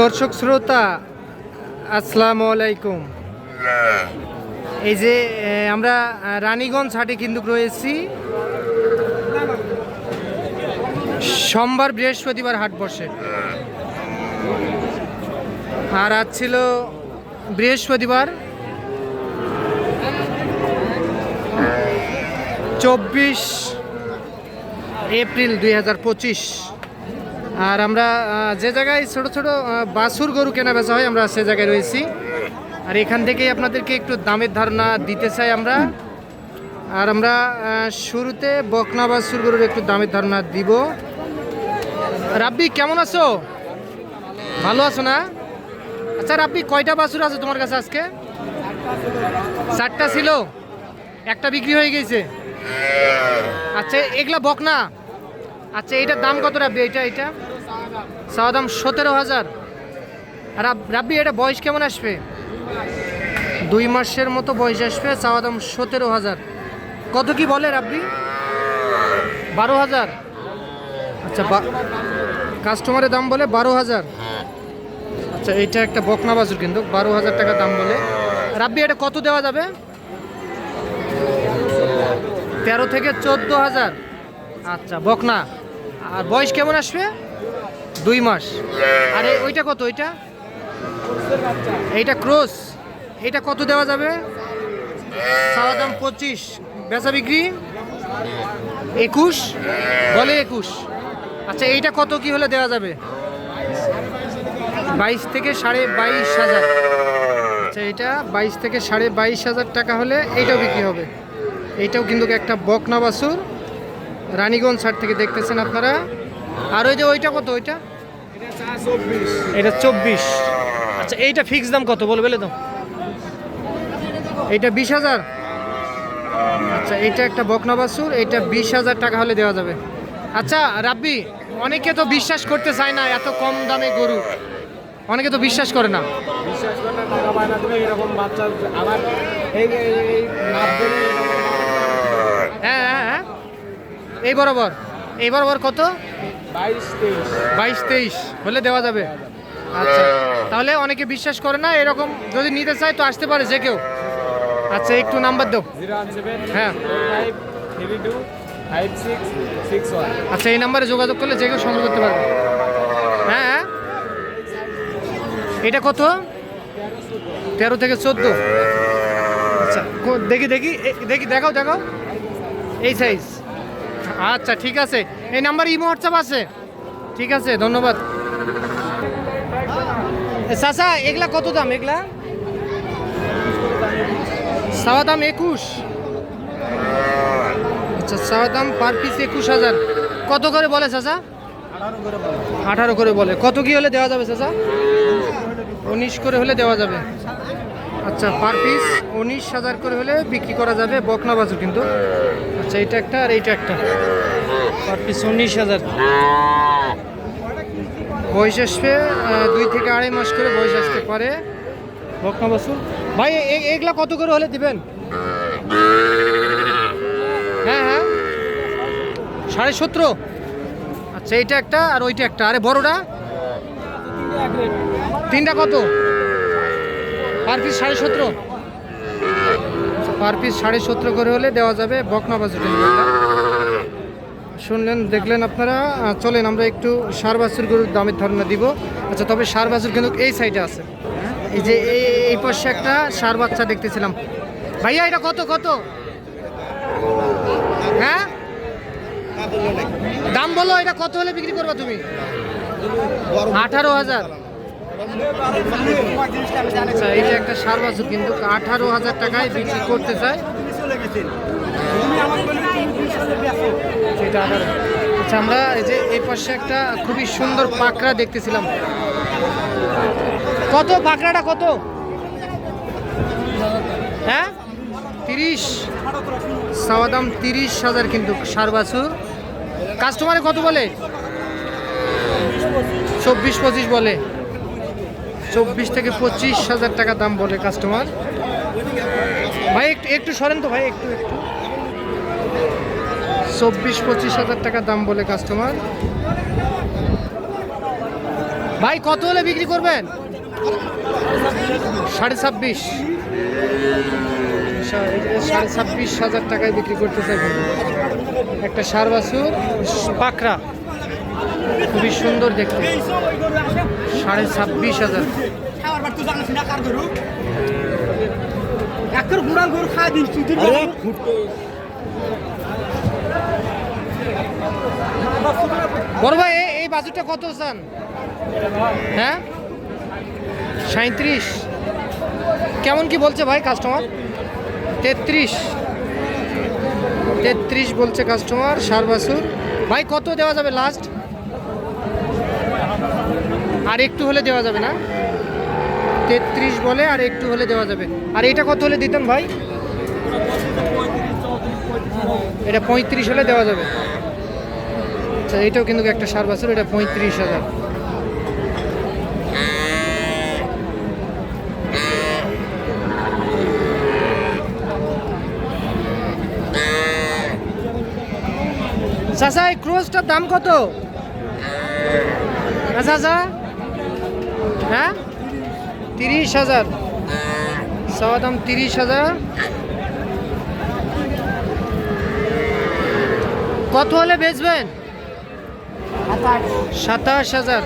দর্শক শ্রোতা আসসালামু আলাইকুম। এই যে আমরা রানীগঞ্জ হাটে কিন্তু রয়েছি। সোমবার বৃহস্পতিবার হাট বসে। আর আজ ছিল বৃহস্পতিবার। চব্বিশ এপ্রিল দুই হাজার পঁচিশ। আর আমরা যে জায়গায় ছোট ছোট বাছুর গরু কেনা বেচা হয়, আমরা সে জায়গায় রয়েছি। আর এখান থেকেই আপনাদেরকে একটু দামের ধারণা দিতে চাই আমরা। আর আমরা শুরুতে বকনা বাছুর গরুর একটু দামের ধারণা দিব। রাব্বি, কেমন আছো? ভালো আছো না? আচ্ছা রাব্বি, কয়টা বাছুর আছে তোমার কাছে আজকে? চারটা ছিল। একটা বিক্রি হয়ে গেছে। আচ্ছা এগুলা বকনা? আচ্ছা এটার দাম কত রাব্বি? এটা এটা? চাওয়া দাম সতেরো হাজার। রাব্বি, এটা বয়স কেমন আসবে? দুই মাসের মতো বয়স আসবে, চাওয়া দাম সতেরো হাজার। কত কি বলে রাব্বি? বারো হাজার। আচ্ছা কাস্টমারের দাম বলে বারো হাজার। আচ্ছা এইটা একটা বকনা বাজুর কিন্তু, বারো হাজার টাকা দাম বলে। রাব্বি, এটা কত দেওয়া যাবে? তেরো থেকে চোদ্দ হাজার। আচ্ছা বকনা। আর বয়স কেমন আসবে? দুই মাস। আরে ওইটা কত ওইটা? এইটা ক্রস। এইটা কত দেওয়া যাবে? চাওয়া দাম পঁচিশ। বেচা বিক্রি? একুশ? বলে একুশ। আচ্ছা এইটা কত কি হলে দেওয়া যাবে? বাইশ থেকে সাড়ে বাইশ হাজার। আচ্ছা এটা বাইশ থেকে সাড়ে বাইশ হাজার টাকা হলে এইটাও বিক্রি হবে। এইটাও কিন্তু একটা বকনা বাছুর। রানীগঞ্জ হাট থেকে দেখতেছেন আপনারা। আর ওই যে ওইটা কত ওইটা? এটা চব্বিশ। আচ্ছা এইটা ফিক্স দাম কত বল বলে তো এইটা বিশ হাজার? আচ্ছা এইটা একটা বকনা বাছুর এইটা বিশ হাজার টাকা হলে দেওয়া যাবে। আচ্ছা রাব্বি অনেকে তো বিশ্বাস করতে চায় না এত কম দামে গরু। অনেকে তো বিশ্বাস করে না। বিশ্বাস করে না টাকা পায় না তুমি এরকম বাচ্চা আমার এই এই- এই নাপ ধরে এরকম হ্যাঁ হ্যাঁ হ্যাঁ। এই বরাবর। এই বরাবর কত? বাইশ তেইশ। হলে দেওয়া যাবে। আচ্ছা। তাহলে অনেকে বিশ্বাস করে না এরকম যদি নিতে চায় তো আসতে পারে যে কেউ। আচ্ছা একটু নাম্বার দাও। হ্যাঁ। আচ্ছা এই নাম্বারে যোগাযোগ করলে যে কেউ সংগ্রহ করতে পারবে। হ্যাঁ হ্যাঁ। এটা কত? তেরো থেকে চোদ্দ। আচ্ছা কো- দেখি দেখি। এ- দেখি দেখাও দেখাও। এই সাইজ আচ্ছা ঠিক আছে। এই নাম্বার ইমো, হোয়াটসঅ্যাপ আছে? ঠিক আছে, ধন্যবাদ। চাচা, এগুলা কত দাম এগুলা? সাওয়া দাম একুশ। আচ্ছা চাওয়া দাম পার পিস একুশ হাজার। কত করে বলে, চাচা? আঠারো করে বলে। কত কি হলে দেওয়া যাবে, চাচা? উনিশ করে হলে দেওয়া যাবে। আচ্ছা পার পিস উনিশ হাজার করে হলে বিক্রি করা যাবে বকনা বাজু কিন্তু। আচ্ছা এইটা একটা আর এইটা একটা। পার পিস উনিশ হাজার। বয়স আসবে দুই থেকে আড়াই মাস করে বয়স আসতে পারে বকনা বাছুর। ভাই এগুলা কত করে হলে দিবেন? হ্যাঁ হ্যাঁ। সাড়ে সতেরো। আচ্ছা এইটা একটা আর ওইটা একটা। আরে, বড়টা? তিনটা কত? পার পিস সাড়ে সতেরো। পার পিস সাড়ে সতেরো করে হলে দেওয়া যাবে বকনা বাজু শুনলেন, দেখলেন আপনারা? চলেন, আমরা একটু সার বাছুর গরুর দামের ধারণা দিব। আচ্ছা তবে সার বাছুর কিন্তু এই সাইডে আছে। এই যে এই পাশে একটা সার বাচ্চা দেখতেছিলাম। ভাইয়া, এটা কত কত? হ্যাঁ? দাম বলো, এটা কত হলে বিক্রি করবা তুমি? আঠারো হাজার। আচ্ছা এটা একটা সার বাছুর কিন্তু আঠারো হাজার টাকায় বিক্রি করতে আঠারো আচ্ছা আমরা এই যে এই পাশে একটা খুবই সুন্দর পাকড়া দেখতেছিলাম। কত পাকড়াটা, কত? হ্যাঁ? তিরিশ। দাম তিরিশ হাজার কিন্তু সার বাছুর কাস্টমারে কত বলে? চব্বিশ পঁচিশ বলে। চব্বিশ থেকে পঁচিশ হাজার টাকা দাম বলে কাস্টমার ভাই, একটু একটু সরেন তো ভাই, একটু একটু। চব্বিশ, পঁচিশ হাজার টাকা দাম বলে কাস্টমার ভাই, কত হলে বিক্রি করবেন? সাড়ে ছাব্বিশ। সাড়ে ছাব্বিশ হাজার টাকায় বিক্রি করতে চাই একটা সার বাছুর, পাকড়া। খুবই সুন্দর দেখতে। সাড়ে ছাব্বিশ হাজার। বড় ভাই এই- বাজুটা কত চান? হ্যাঁ? সাঁত্রিশ কেমন কি বলছে ভাই কাস্টমার তেত্রিশ। তেত্রিশ বলছে কাস্টমার সার বাছুর। ভাই কত দেওয়া যাবে লাস্ট আর একটু হলে দেওয়া যাবে না? তেত্রিশ বলে আর একটু হলে দেওয়া যাবে। আর এটা কত হলে দিতেন ভাই? এটা পঁয়ত্রিশ হলে দেওয়া যাবে। আচ্ছা এটাও কিন্তু একটা সার বাছুর, এটা পঁয়ত্রিশ হাজার। চাচা, এই ক্রোজটার দাম কত? চাচা। হ্যাঁ? তিরিশ হাজার। চাওয়া দাম তিরিশ হাজার। কত হলে বেচবেন? সাতাশ হাজার।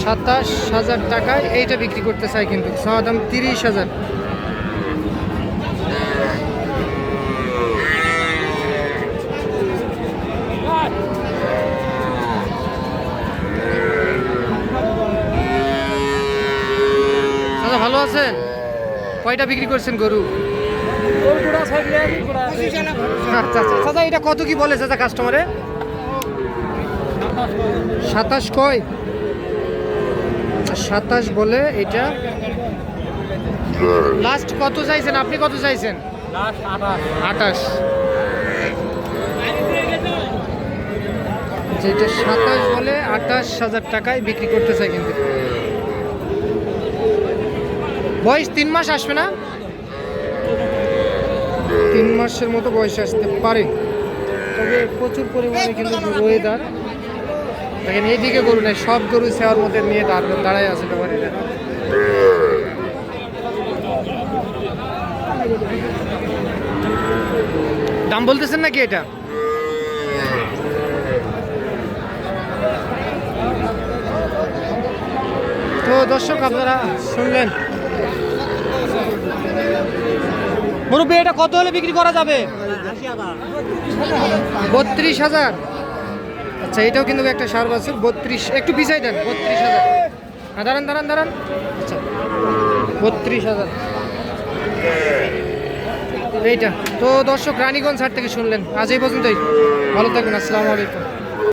সাতাশ হাজার টাকায় এইটা বিক্রি করতে চাই কিন্তু। চাওয়া দাম তিরিশ হাজার। আছেন কয়টা বিক্রি করছেন গরু? এটা কত কি বলে চাচা কাস্টমারে সাতাশ কয়? সাতাশ বলে এটা। লাস্ট কত চাইছেন? আপনি কত চাইছেন? আঠাশ। যেটা সাতাশ বলে আঠাশ হাজার টাকায় বিক্রি করতে চাই কিন্তু। বয়স তিন মাস আসবে না? তিন মাসের মতো বয়স আসতে পারে। তবে প্রচুর পরিমাণে কিন্তু ওয়েদার দেখেন এইদিকে গরু নেই সব গরু সেওয়ার মধ্যে নিয়ে দাঁড় দাঁড়ায় আছে এটা দাম বলতেছেন নাকি এটা? তো দর্শক, আপনারা শুনলেন মুরব্বী, এটা কত হলে বিক্রি করা যাবে? বত্রিশ হাজার। আচ্ছা এটাও কিন্তু একটা সার বাছুর, বত্রিশ, একটু পিছাই দেন, বত্রিশ হাজার। হ্যাঁ দাঁড়ান দাঁড়ান দাঁড়ান। আচ্ছা বত্রিশ হাজার। এইটা। তো দর্শক, রানীগঞ্জ হাট থেকে শুনলেন। আজ এই পর্যন্তই। ভালো থাকবেন, আসসালামু আলাইকুম।